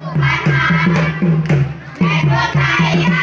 ไทยไทยแม่ตัวไทย